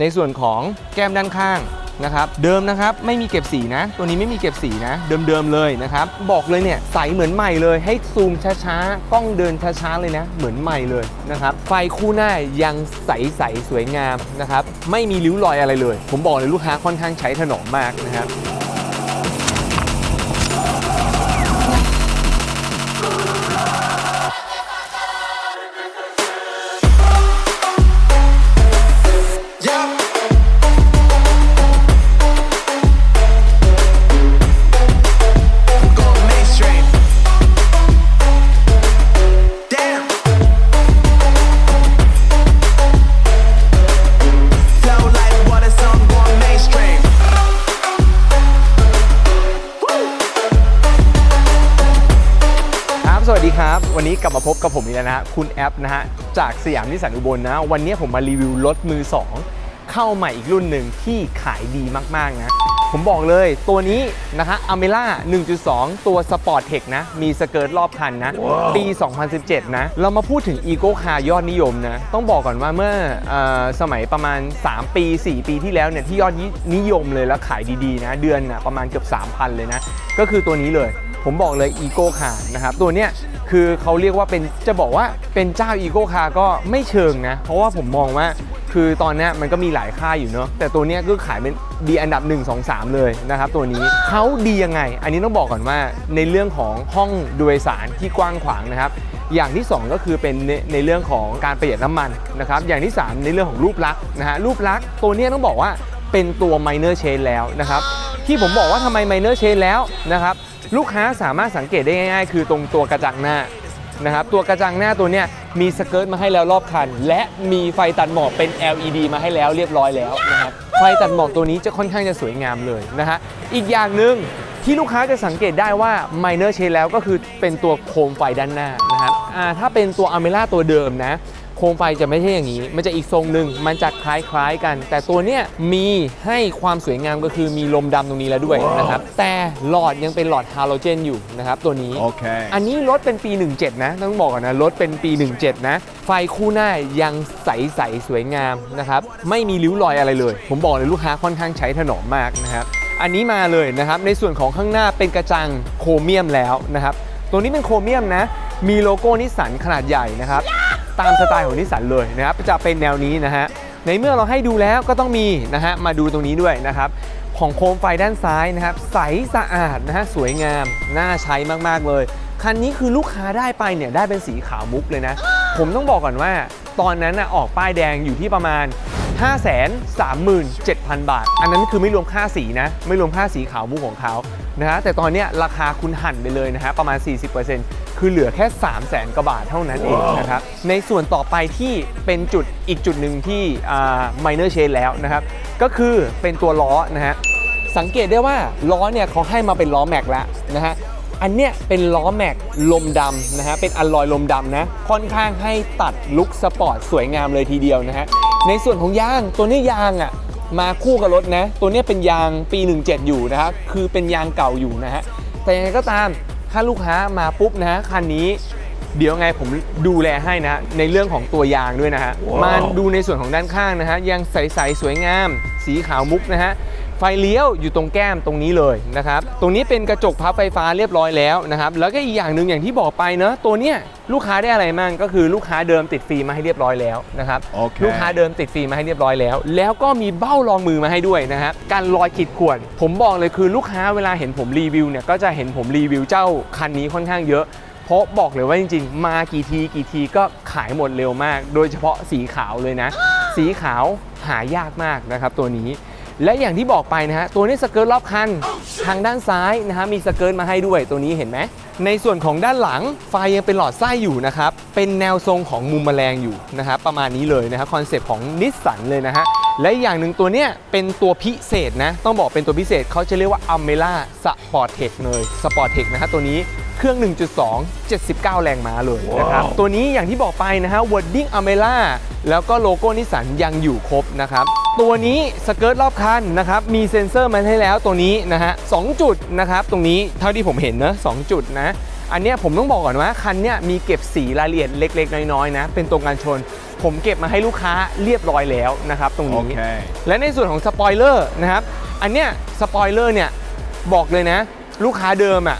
ในส่วนของแก้มด้านข้างนะครับเดิมนะครับไม่มีเก็บสีนะ ตัวนี้ไม่มีเก็บสีนะ เดิมๆเลยนะครับ บอกเลยเนี่ยใสเหมือนใหม่เลยให้ซูมช้าๆกล้องเดินช้าๆเลยนะ เหมือนใหม่เลยนะครับไฟคู่หน้ายังใสๆสวยงามนะครับไม่มีริ้วรอยอะไรเลย ผมบอกเลยลูกค้าค่อนข้างใช้ถนอมมากนะครับ กลับมาพบกับผมอีกแล้วนะฮะคุณแอปนะฮะจากสยามนิสสันอุบลนะ วันนี้ผมมารีวิวรถมือ 2 เข้าใหม่อีกรุ่นหนึ่งที่ขายดีมากๆนะ ผมบอกเลยตัวนี้นะฮะอเมล่า1.2 ตัวสปอร์ตเทคนะ มีสเกิร์ตรอบคันนะ ปี 2017 นะ เรามาพูดถึงอีโก้คาร์ยอดนิยมนะ ต้องบอกก่อนว่าเมื่อเออสมัยประมาณ 3 ปี 4 ปีที่แล้วเนี่ยที่ยอดนิยมเลยแล้วขายดีๆนะ เดือนนะประมาณเกือบ 3,000 เลยนะ ก็คือตัวนี้เลย ผมบอกเลยอีโก้คาร์นะครับตัวเนี้ยคือเขาเรียกว่าเป็นจะบอกว่าเป็นเจ้าอีโก้คาร์ก็ไม่เชิงนะ เพราะว่าผมมองว่าคือตอนนี้มันก็มีหลายค่ายอยู่เนาะแต่ตัวนี้ก็ขายเป็นดีอันดับ 1 2 3 เลยนะครับตัวนี้เขาดียังไง อันนี้ต้องบอกก่อนว่าในเรื่องของห้องโดยสารที่กว้างขวางนะครับอย่างที่ 2 ก็คือเป็นในในเรื่องของการประหยัดน้ำมันนะครับอย่างที่ 3 ในเรื่องของรูปลักษณ์นะฮะรูปลักษณ์ตัวนี้ต้องบอกว่าเป็นตัว minor change แล้วนะครับที่ผมบอกว่าทำไม minor change แล้วนะครับ ลูกค้าสามารถสังเกตได้ง่ายๆ คือตรงตัวกระจังหน้านะครับตัวกระจังหน้าตัวเนี้ยมีสเกิร์ตมาให้แล้วรอบคัน และมีไฟตัดหมอกเป็น LED มาให้แล้วเรียบร้อยแล้วนะครับไฟตัดหมอกตัวนี้จะค่อนข้างจะสวยงามเลยนะฮะอีกอย่างหนึ่งที่ลูกค้าจะสังเกตได้ว่า minor change แล้วก็คือเป็นตัวโคมไฟด้านหน้านะครับถ้าเป็นตัว a m e l a ตัวเดิมนะ โคมไฟจะไม่ใช่อย่างนี้ มันจะอีกทรงหนึ่งมันจะคล้ายๆกัน แต่ตัวเนี้ยมีให้ความสวยงามก็คือมีลมดำตรงนี้แล้วด้วยนะครับ แต่หลอดยังเป็นหลอดฮาโลเจนอยู่นะครับตัวนี้ Okay. อันนี้รถเป็นปี 17 นะ ต้องบอกก่อนนะรถเป็นปี 17 นะ ไฟคู่หน้ายังใสๆสวยงามนะครับไม่มีริ้วรอยอะไรเลย ผมบอกเลยลูกค้าค่อนข้างใช้ถนอมมากนะครับอันนี้มาเลยนะครับในส่วนของข้างหน้าเป็นกระจังโครเมียมแล้วนะครับตัวนี้เป็นโครเมียมนะมีโลโก้นิสสันขนาดใหญ่นะครับ ตามสไตล์ของนิสสันเลยนะครับจะเป็นแนวนี้นะฮะในเมื่อเราให้ดูแล้วก็ต้องมีนะฮะมาดูตรงนี้ด้วยนะครับของโคมไฟด้านซ้ายนะครับใสสะอาดนะฮะสวยงามน่าใช้มากๆเลย คันนี้คือลูกค้าได้ไปเนี่ยได้เป็นสีขาวมุกเลยนะ ผมต้องบอกก่อนว่าตอนนั้นนะออกป้ายแดงอยู่ที่ประมาณ 537,000 บาท อันนั้นคือไม่รวมค่าสีนะ ไม่รวมค่าสีขาวมุกของเขา นะฮะแต่ตอนเนี้ยราคาคุณหั่นไปเลยนะฮะประมาณ 40%คือเหลือแค่ 3 0 0แสนกว่าบาทเท่านั้นเองนะครับในส่วนต่อไปที่เป็นจุดอีกจุดหนึ่งที่อ่า minor change แล้วนะครับก็คือเป็นตัวล้อนะฮะสังเกตได้ว่าล้อเนี่ยเขาให้มาเป็นล้อแม็กแล้วนะฮะอันเนี้ยเป็นล้อแม็กลมดำนะฮะเป็นอลลอยลมดำนะค่อนข้างให้ตัดลุคสปอร์ตสวยงามเลยทีเดียวนะฮะในส่วนของยางตัวนี้ยางอะ มาคู่กับรถนะ ตัวเนี้ยเป็นยางปี 17 อยู่นะฮะคือเป็นยางเก่าอยู่นะฮะแต่ยังไงก็ตามถ้าลูกค้ามาปุ๊บนะฮะคันนี้ เดี๋ยวไงผมดูแลให้นะฮะในเรื่องของตัวยางด้วยนะฮะมาดูในส่วนของด้านข้างนะฮะยังใสๆสวยงาม สีขาวมุกนะฮะ ไฟเลี้ยวอยู่ตรงแก้มตรงนี้เลยนะครับตรงนี้เป็นกระจกพับไฟฟ้าเรียบร้อยแล้วนะครับแล้วก็อีกอย่างหนึ่งอย่างที่บอกไปเนอะตัวเนี้ยลูกค้าได้อะไรมั่งก็คือลูกค้าเดิมติดฟิล์มมาให้เรียบร้อยแล้วนะครับโอเค ลูกค้าเดิมติดฟิล์มมาให้เรียบร้อยแล้ว แล้วก็มีเบ้ารองมือมาให้ด้วยนะฮะการรอยขีดข่วนผมบอกเลยคือลูกค้าเวลาเห็นผมรีวิวเนี่ยก็จะเห็นผมรีวิวเจ้าคันนี้ค่อนข้างเยอะ เพราะบอกเลยว่าจริงๆ มากี่ทีกี่ทีก็ขายหมดเร็วมาก โดยเฉพาะสีขาวเลยนะ สีขาวหายากมากนะครับตัวนี้ และอย่างที่บอกไปนะฮะตัวนี้สเกิร์ตรอบคันทางด้านซ้ายนะฮะมีสเกิร์ตมาให้ด้วยตัวนี้เห็นไหมในส่วนของด้านหลังไฟยังเป็นหลอดไส้อยู่นะครับเป็นแนวทรงของมุมแมลงอยู่นะครับประมาณนี้เลยนะครับคอนเซปต์ของนิสสันเลยนะฮะและอย่างหนึ่งตัวเนี้ยเป็นตัวพิเศษนะต้องบอกเป็นตัวพิเศษเขาจะเรียกว่า a m e l a Sport Tech เลย Sport Tech นะฮะตัวนี้ เครื่อง 1.2 79 แรงม้าเลยนะครับ ตัวนี้อย่างที่บอกไปนะฮะ Wording a m e l a แล้วก็โลโก้นิสสันยังอยู่ครบนะครับ ตัวนี้สเกิร์ตรอบคันนะครับ มีเซ็นเซอร์มาให้แล้วตัวนี้นะฮะสองจุดนะครับ ตรงนี้เท่าที่ผมเห็นนะสองจุดนะ อันเนี้ยผมต้องบอกก่อนว่าคันเนี้ยมีเก็บสีรายละเอียดเล็ก ๆ น้อยๆนะ เป็นตรงกันชนผมเก็บมาให้ลูกค้าเรียบร้อยแล้วนะครับตรงนี้ Okay. และในส่วนของสปอยเลอร์นะครับ อันเนี้ยสปอยเลอร์เนี่ยบอกเลยนะ ลูกค้าเดิมอะ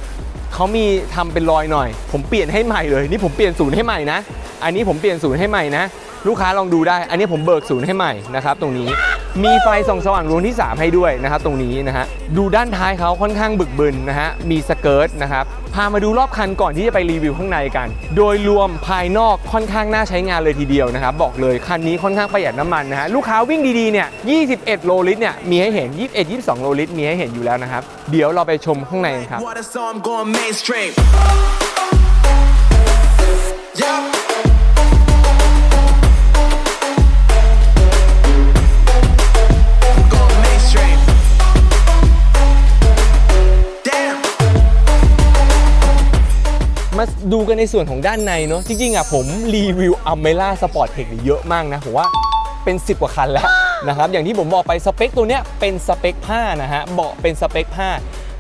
เขามีทำเป็นรอยหน่อย ผมเปลี่ยนให้ใหม่เลย นี่ผมเปลี่ยนศูนย์ให้ใหม่นะ อันนี้ผมเปลี่ยนศูนย์ให้ใหม่นะ ลูกค้าลองดูได้ อันนี้ผมเบิกศูนย์ให้ใหม่นะครับ ตรงนี้ มีไฟส่องสว่างดวงที่ 3 ให้ด้วยนะครับตรงนี้นะฮะดูด้านท้ายเขาค่อนข้างบึกบึนนะฮะมีสเกิร์ตนะครับพามาดูรอบคันก่อนที่จะไปรีวิวข้างในกัน โดยรวมภายนอกค่อนข้างน่าใช้งานเลยทีเดียวนะครับบอกเลยคันนี้ค่อนข้างประหยัดน้ำมันนะฮะลูกค้าวิ่งดีๆเนี่ย 21 โลลิตรเนี่ยมีให้เห็น 21 22 โลลิตรมีให้เห็นอยู่แล้วนะครับเดี๋ยวเราไปชมข้างในกันครับ Yeah. ดูกันในส่วนของด้านในเนาะจริงๆอะผมรีวิวอเมล่าสปอร์ตเทคเยอะมากนะผมว่าเป็น 10 กว่าคันแล้วนะครับอย่างที่ผมบอกไปสเปคตัวเนี้ยเป็นสเปคผ้านะฮะเบาะเป็นสเปคผ้า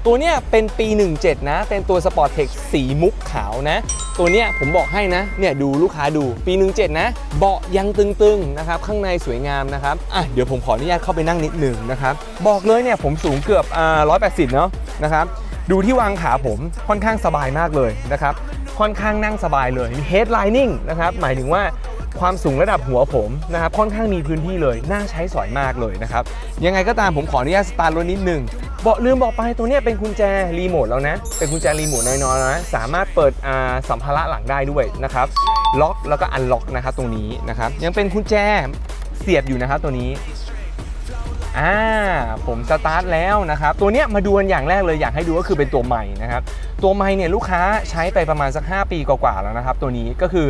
ตัวเนี้ยเป็นปี 17 นะ เป็นตัวสปอร์ตเทคสีมุกขาวนะ ตัวเนี้ยผมบอกให้นะ เนี่ยดูลูกค้าดูปี 17 นะ เบาะยังตึงๆนะครับ ข้างในสวยงามนะครับ อะเดี๋ยวผมขออนุญาตเข้าไปนั่งนิดหนึ่งนะครับ บอกเลยเนี่ยผมสูงเกือบอ่า180 เนาะนะครับ ดูที่วางขาผมค่อนข้างสบายมากเลยนะครับ ค่อนข้างนั่งสบายเลยมี headlining นะครับหมายถึงว่าความสูงระดับหัวผมนะครับค่อนข้างมีพื้นที่เลยน่าใช้สอยมากเลยนะครับยังไงก็ตามผมขออนุญาตสตาร์ทรถนิดหนึ่งบอกลืมบอกไปตัวเนี้ยเป็นกุญแจรีโมทแล้วนะ เป็นกุญแจรีโมทน้อยๆนะสามารถเปิดอ่าสัมภาระหลังได้ด้วยนะครับล็อกแล้วก็อันล็อกนะครับตรงนี้นะครับยังเป็นกุญแจเสียบอยู่นะครับตัวนี้ อ่าผมสตาร์ทแล้วนะครับ ตัวเนี้ยมาดูกันอย่างแรกเลยอยากให้ดูก็คือเป็นตัวใหม่นะครับ ตัวใหม่เนี่ยลูกค้าใช้ไปประมาณสัก 5 ปีกว่าๆแล้วนะครับ ตัวนี้ก็คือ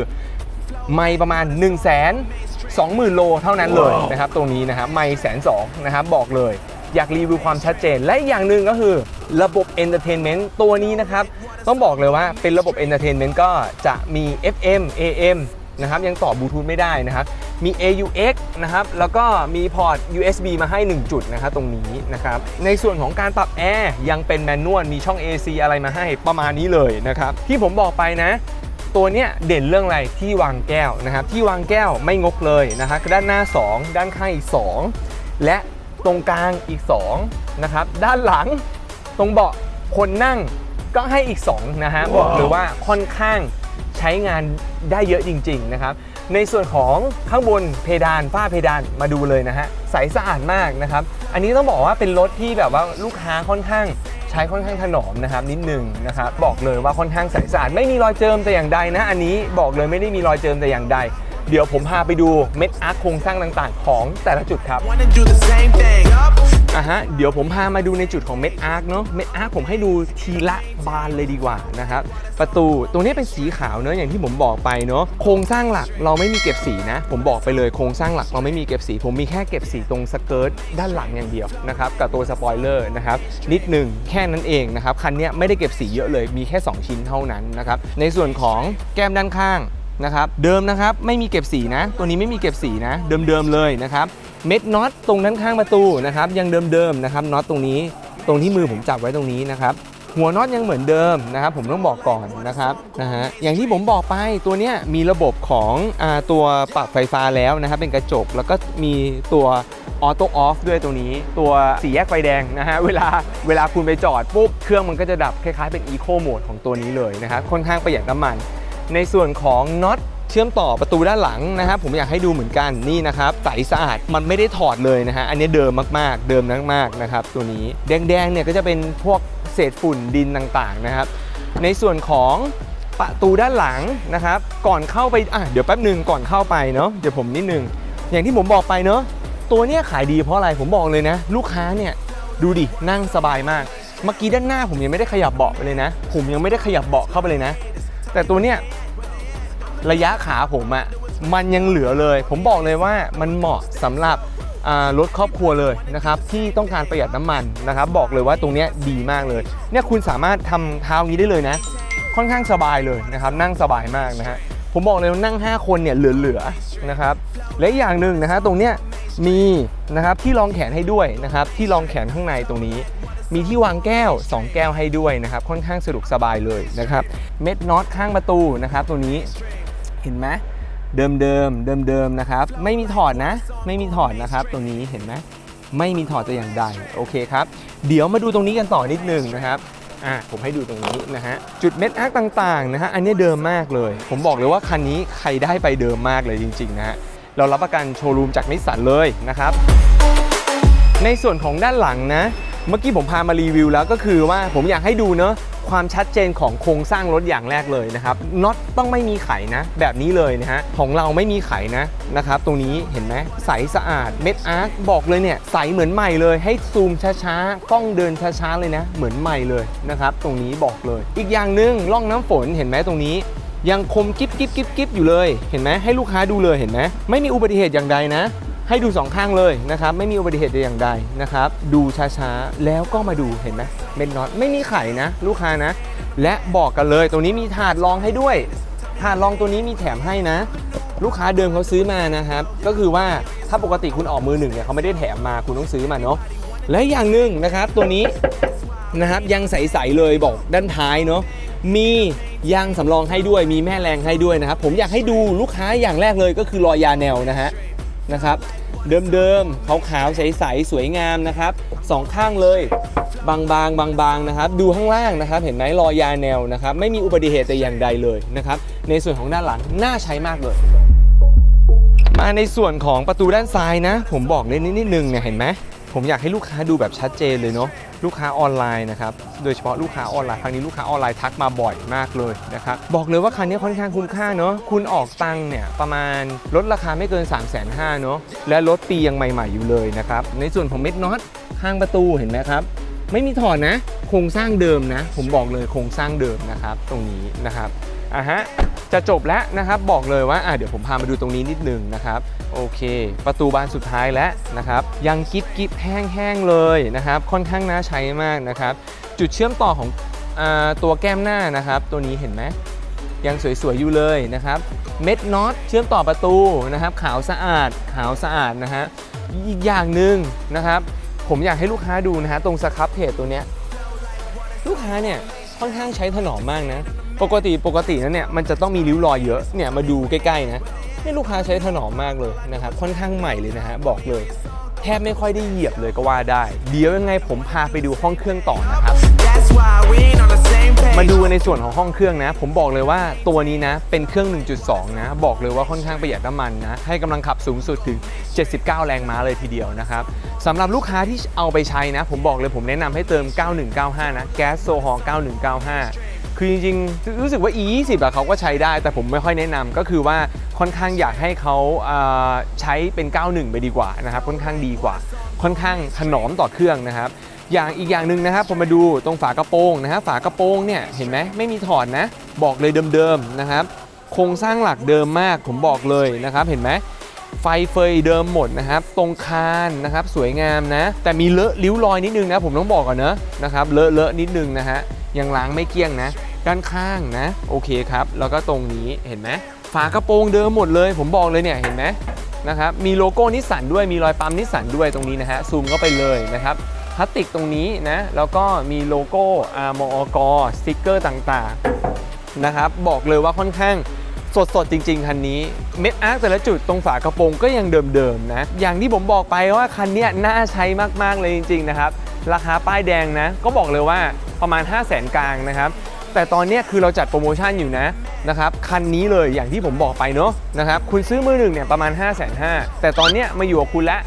ไม่ประมาณ1 2 0 0 0 0โลเท่านั้นเลยนะครับ ตรงนี้นะครับไม่แสนสองนะครับบอกเลยอยากรีวิวความชัดเจน และอย่างหนึ่งก็คือระบบ Entertainment ตัวนี้นะครับ ต้องบอกเลยว่าเป็นระบบ Entertainment ก็จะมี FM AM นะครับยังต่อบลูทูธไม่ได้นะครับ มี AUX นะครับ แล้วก็มีพอร์ต USB มาให้ 1 จุดนะครับตรงนี้นะครับ ในส่วนของการปรับแอร์ยังเป็นแมนนวล มีช่อง AC อะไรมาให้ประมาณนี้เลยนะครับ ที่ผมบอกไปนะตัวเนี้ยเด่นเรื่องอะไรที่วางแก้วนะครับ ที่วางแก้วไม่งกเลยนะครับด้านหน้า 2 ด้านข้างอีก 2 และตรงกลางอีก2นะครับด้านหลังตรงเบาะคนนั่งก็ให้อีก2นะฮะบอกเลยว่าค่อนข้าง ใช้งานได้เยอะจริง ๆ นะครับ ในส่วนของข้างบนเพดานฝ้าเพดานมาดูเลยนะฮะใสสะอาดมากนะครับ อันนี้ต้องบอกว่าเป็นรถที่แบบว่าลูกค้าค่อนข้างใช้ค่อนข้างถนอมนะครับนิดนึงนะครับบอกเลยว่าค่อนข้างใสสะอาดไม่มีรอยเจิมแต่อย่างใดนะอันนี้บอกเลยไม่ได้มีรอยเจิมแต่อย่างใด เดี๋ยวผมพาไปดูเม็ดอาร์คโครงสร้างต่างๆ ของแต่ละจุดครับ อะฮะเดี๋ยวผมพามาดูในจุดของเม็ดอาร์คเนาะเม็ดอาร์คผมให้ดูทีละบานเลยดีกว่านะครับประตูตรงนี้เป็นสีขาวเนอะอย่างที่ผมบอกไปเนาะโครงสร้างหลักเราไม่มีเก็บสีนะ ผมบอกไปเลยโครงสร้างหลักเราไม่มีเก็บสี ผมมีแค่เก็บสีตรงสเกิร์ตด้านหลังอย่างเดียวนะครับกับตัวสปอยเลอร์นะครับนิดหนึ่งแค่นั้นเองนะครับคันนี้ไม่ได้เก็บสีเยอะเลยมีแค่ 2 ชิ้นเท่านั้นนะครับในส่วนของแก้มด้านข้างนะครับเดิมนะครับไม่มีเก็บสีนะ ตัวนี้ไม่มีเก็บสีนะ เดิมๆเลยนะครับ เม็ดน็อตตรงด้านข้างประตูนะครับยังเดิมๆนะครับน็อตตรงนี้ตรงที่มือผมจับไว้ตรงนี้นะครับหัวน็อตยังเหมือนเดิมนะครับผมต้องบอกก่อนนะครับนะฮะอย่างที่ผมบอกไปตัวเนี้ยมีระบบของอตัวปรับไฟฟ้าแล้วนะครับเป็นกระจกแล้วก็มีตัวออโต้ออฟด้วยตัวนี้ตัวสีแยกไฟแดงนะฮะเวลาเวลาคุณไปจอดปุ๊บเครื่องมันก็จะดับคล้ายๆเป็นอีโคโหมดของตัวนี้เลยนะครับค่อนข้างประหยัดน้ำมัน ในส่วนของน็อต เชื่อมต่อประตูด้านหลังนะครับผมอยากให้ดูเหมือนกันนี่นะครับใสสะอาดมันไม่ได้ถอดเลยนะฮะอันนี้เดิมมากๆ เดิมมากๆนะครับตัวนี้แดงๆเนี่ยก็จะเป็นพวกเศษฝุ่นดินต่างๆนะครับ ในส่วนของประตูด้านหลังนะครับ ก่อนเข้าไปอะเดี๋ยวแป๊บหนึ่งก่อนเข้าไปเนาะเดี๋ยวผมนิดนึงอย่างที่ผมบอกไปเนาะตัวเนี้ยขายดีเพราะอะไรผมบอกเลยนะ ลูกค้าเนี่ยดูดินั่งสบายมากเมื่อกี้ด้านหน้าผมยังไม่ได้ขยับเบาะไปเลยนะ ผมยังไม่ได้ขยับเบาะเข้าไปเลยนะ แต่ตัวเนี้ย ระยะขาผมอะ่ะมันยังเหลือเลย ผมบอกเลยว่ามันเหมาะสำหรับรถครอบครัวเลยนะครับที่ต้องการประหยัดน้ำมันนะครับบอกเลยว่าตรงนี้ดีมากเลยเนี่ยคุณสามารถทำเท้างี้ได้เลยนะ ค่อนข้างสบายเลยนะครับนั่งสบายมากนะฮะผมบอกเลยว่านั่ง 5 คนเนี่ยเหลือๆนะครับและอีกอย่างหนึ่งนะฮะตรงเนี้ยมีนะครับที่รองแขนให้ด้วยนะครับที่รองแขนข้างในตรงนี้ มีที่วางแก้ว 2 แก้วให้ด้วยนะครับค่อนข้างสะดวกสบายเลยนะครับเม็ดน็อตข้างประตูนะครับตัวนี้ เห็นไหมเดิมเดิมเดิมเดิมนะครับ ไม่มีถอดนะ ไม่มีถอดนะครับ ตรงนี้เห็นไหมไม่มีถอดแต่อย่างใดโอเคครับ เดี๋ยวมาดูตรงนี้กันต่อนิดนึงนะครับอะผมให้ดูตรงนี้นะฮะจุดเม็ดอาร์คต่างๆนะฮะอันนี้เดิมมากเลย ผมบอกเลยว่าคันนี้ใครได้ไปเดิมมากเลยจริงๆนะฮะเรารับประกันโชว์รูมจากนิสสันเลยนะครับในส่วนของด้านหลังนะ เมื่อกี้ผมพามารีวิวแล้วก็คือว่าผมอยากให้ดูเนอะ ความชัดเจนของโครงสร้างรถอย่างแรกเลยนะครับน็อตต้องไม่มีไขนะ แบบนี้เลยนะฮะของเราไม่มีไขนะนะครับตรงนี้เห็นไหมใสสะอาดเม็ดอาร์คบอกเลยเนี่ยใสเหมือนใหม่เลยให้ซูมช้าๆกล้องเดินช้าๆเลยนะ เหมือนใหม่เลยนะครับตรงนี้บอกเลย อีกอย่างหนึ่งร่องน้ำฝนเห็นไหมตรงนี้ยังคมกิ๊บกิ๊บกิ๊บกิ๊บอยู่เลย เห็นไหมให้ลูกค้าดูเลยเห็นไหมไม่มีอุบัติเหตุอย่างใดนะ ให้ดูสองข้างเลยนะครับไม่มีอุบัติเหตุใดอย่างใดนะครับดูช้าๆ แล้วก็มาดูเห็นไหมเม็ดน็อตไม่มีไข่นะ ลูกค้านะ และบอกกันเลยตรงนี้มีถาดรองให้ด้วย ถาดรองตัวนี้มีแถมให้นะ ลูกค้าเดิมเขาซื้อมานะครับ ก็คือว่าถ้าปกติคุณออกมือหนึ่งเนี่ยเขาไม่ได้แถมมาคุณต้องซื้อมาเนาะและอย่างหนึ่งนะครับตัวนี้นะครับยังใสๆเลยบอกด้านท้ายเนาะมียางสำรองให้ด้วยมีแม่แรงให้ด้วยนะครับ ผมอยากให้ดูลูกค้าอย่างแรกเลยก็คือรอยยาแนวนะฮะนะครับ เดิมๆขาวๆใสๆสวยงามนะครับสองข้างเลยบางๆบางๆนะครับ ดูข้างล่างนะครับ เห็นไหมรอยยาแนวนะครับ ไม่มีอุบัติเหตุแต่อย่างใดเลยนะครับ ในส่วนของด้านหลังน่าใช้มากเลย มาในส่วนของประตูด้านซ้ายนะ ผมบอกเลยนิดนิดนึงเนี่ยเห็นไหมผมอยากให้ลูกค้าดูแบบชัดเจนเลยเนาะ ลูกค้าออนไลน์นะครับ โดยเฉพาะลูกค้าออนไลน์ ครั้งนี้ลูกค้าออนไลน์ทักมาบ่อยมากเลยนะครับ บอกเลยว่าคันนี้ค่อนข้างคุ้มค่าเนาะ คุณออกตังเนี่ยประมาณลดราคาไม่เกิน 3 5 0 0 0 0เนาะ และรถปียังใหม่ ๆ อยู่เลยนะครับ ในส่วนของเม็ดน็อตข้างประตูเห็นไหมครับ ไม่มีถอดนะ โครงสร้างเดิมนะ ผมบอกเลยโครงสร้างเดิมนะครับ ตรงนี้นะครับอะฮะ จะจบแล้วนะครับ บอกเลยว่าอะเดี๋ยวผมพามาดูตรงนี้นิดนึงนะครับ โอเค ประตูบานสุดท้ายแล้วนะครับ ยังกิ๊บกิ๊บแห้งๆเลยนะครับ ค่อนข้างน่าใช้มากนะครับ จุดเชื่อมต่อของอตัวแก้มหน้านะครับ ตัวนี้เห็นไหมยังสวยๆอยู่เลยนะครับ เม็ดน็อตเชื่อมต่อประตูนะครับ ขาวสะอาดขาวสะอาดนะฮะอีกอย่างหนึ่งนะครับ ผมอยากให้ลูกค้าดูนะฮะตรงสครับเพจตัวเนี้ยลูกค้าเนี่ยค่อนข้างใช้ถนอมมากนะ ปกติปกติแล้วเนี่ยมันจะต้องมีริ้วรอยเยอะเนี่ยมาดูใกล้ๆนะ นี่ลูกค้าใช้ถนอมมากเลยนะครับค่อนข้างใหม่เลยนะฮะบอกเลย แทบไม่ค่อยได้เหยียบเลยก็ว่าได้ เดี๋ยวยังไงผมพาไปดูห้องเครื่องต่อนะครับ มาดูในส่วนของห้องเครื่องนะ ผมบอกเลยว่าตัวนี้นะเป็นเครื่อง 1.2 นะ บอกเลยว่าค่อนข้างประหยัดน้ำมันนะ ให้กำลังขับสูงสุดถึง 79 แรงม้าเลยทีเดียวนะครับสำหรับลูกค้าที่เอาไปใช้นะ ผมบอกเลยผมแนะนำให้เติม 9195 นะ แก๊สโซฮอล์9195 คือจริงๆ รู้สึกว่า E20 อะเขาก็ใช้ได้ แต่ผมไม่ค่อยแนะนำก็คือว่าค่อนข้างอยากให้เขาอ่าใช้เป็น 91 ไปดีกว่านะครับ ค่อนข้างดีกว่า ค่อนข้างถนอมต่อเครื่องนะครับ อย่างอีกอย่างหนึ่งนะครับผมมาดูตรงฝากระโปรงนะฮะฝากระโปรงเนี่ยเห็นไหมไม่มีถอดนะ บอกเลยเดิมๆนะครับโครงสร้างหลักเดิมมากผมบอกเลยนะครับ เห็นไหมไฟเฟยเดิมหมดนะครับ ตรงคานนะครับสวยงามนะ แต่มีเลอะริ้วรอยนิดนึงนะ ผมต้องบอกก่อนเนอะนะครับเลอะเลอะนิดนึงนะฮะยังล้างไม่เกลี้ยงนะ ด้านข้างนะ โอเคครับ แล้วก็ตรงนี้เห็นไหมฝากระโปรงเดิมหมดเลย ผมบอกเลยเนี่ยเห็นไหมนะครับมีโลโก้นิสสันด้วยมีรอยปั๊มนิสสันด้วยตรงนี้นะฮะซูมเข้าไปเลยนะครับพลาสติกตรงนี้นะแล้วก็มีโลโก้อามอกสติกเกอร์ต่างๆนะครับบอกเลยว่าค่อนข้างสดสดๆจริง ๆ คันนี้เม็ดอาร์คแต่ละจุดตรงฝากระโปรงก็ยังเดิมๆนะอย่างที่ผมบอกไปว่าคันนี้น่าใช้มากๆเลยจริง ๆ นะครับ ราคาป้ายแดงนะก็บอกเลยว่าประมาณ 5 0 0 0 0นกลางนะครับ แต่ตอนเนี้ยคือเราจัดโปรโมชั่นอยู่นะนะครับคันนี้เลยอย่างที่ผมบอกไปเนาะนะครับคุณซื้อมือหนึ่งเนี่ยประมาณ 5 5 0 0 0แต่ตอนเนี้ยมาอยู่กับคุณแล้ว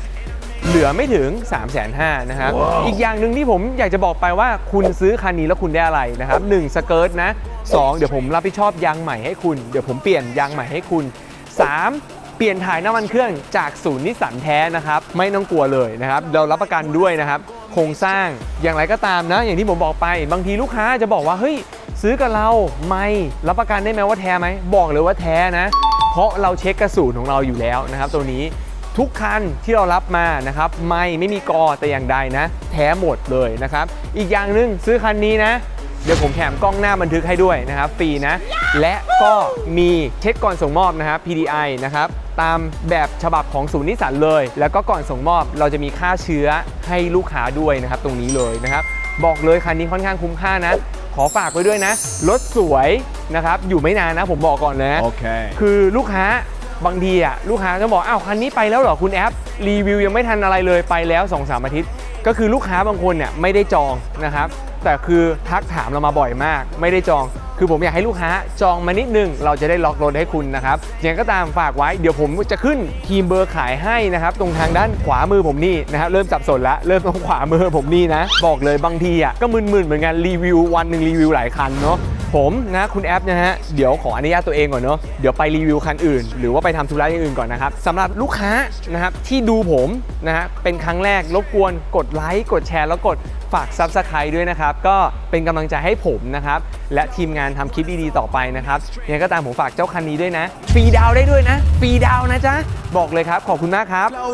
เหลือไม่ถึง 3 5 0 0 0นะครับอีกอย่างหนึ่งที่ผมอยากจะบอกไปว่าคุณซื้อคันนี้แล้วคุณได้อะไรนะครับ1สเกิร์ตนะ2เดี๋ยวผมรับผิดชอบยางใหม่ให้คุณ เดี๋ยวผมเปลี่ยนยางใหม่ให้คุณ 3 เปลี่ยนถ่ายน้ำมันเครื่องจากศูนย์นิสสันแท้นะครับ ไม่ต้องกลัวเลยนะครับ เรารับประกันด้วยนะครับ โครงสร้างอย่างไรก็ตามนะ อย่างที่ผมบอกไป บางทีลูกค้าจะบอกว่าเฮ้ย ซื้อกับเราไม่รับประกันได้ไหมว่าแท้ไหมบอกเลยว่าแท้นะ เพราะเราเช็คกระสูนของเราอยู่แล้วนะครับ ตัวนี้ทุกคันที่เรารับมานะครับไม่ไม่มีกอแต่อย่างใดนะ แท้หมดเลยนะครับ อีกอย่างหนึ่งซื้อคันนี้นะ เดี๋ยวผมแถมกล้องหน้าบันทึกให้ด้วยนะครับฟรีนะ และก็มีเช็คก่อนส่งมอบนะครับ PDI นะครับตามแบบฉบับของศูนย์นิสสันเลย แล้วก็ก่อนส่งมอบเราจะมีค่าเชื้อให้ลูกค้าด้วยนะครับ ตรงนี้เลยนะครับ บอกเลยคันนี้ค่อนข้างคุ้มค่านะ ขอฝากไว้ด้วยนะ รถสวยนะครับ อยู่ไม่นานนะผมบอกก่อนเลยนะ Okay. คือลูกค้าบางทีอะลูกค้าจะบอกอ้าวคันนี้ไปแล้วเหรอคุณแอปรีวิวยังไม่ทันอะไรเลยไปแล้ว2อสอาทิตย์ ก็คือลูกค้าบางคนเนี่ยไม่ได้จองนะครับ แต่คือทักถามเรามาบ่อยมาก ไม่ได้จอง คือผมอยากให้ลูกค้าจองมานิดนึง เราจะได้ล็อกรถให้คุณนะครับอย่างก็ตามฝากไว้เดี๋ยวผมจะขึ้นทีมเบอร์ขายให้นะครับตรงทางด้านขวามือผมนี่นะครับเริ่มสับสนแล้วเริ่มตรงขวามือผมนี่นะ บอกเลยบางทีอะก็มึนๆเหมือนกันรีวิววันหนึ่งรีวิวหลายคันเนาะ ผมนะคุณแอปนะฮะเดี๋ยวขออนุญาตตัวเองก่อนเนาะเดี๋ยวไปรีวิวคันอื่น หรือว่าไปทำธุระอย่างอื่นก่อนนะครับสำหรับลูกค้านะครับที่ดูผมนะฮะเป็นครั้งแรกรบกวนกดไลค์กดแชร์แล้วกดฝาก Subscribe ด้วยนะครับ ก็เป็นกำลังใจให้ผมนะครับ และทีมงานทำคลิปดีๆต่อไปนะครับยังก็ตามผมฝากเจ้าคันนี้ด้วยนะฟรีดาวได้ด้วยนะฟรีดาวนะจ๊ะบอกเลยครับขอบคุณมากครับ Flow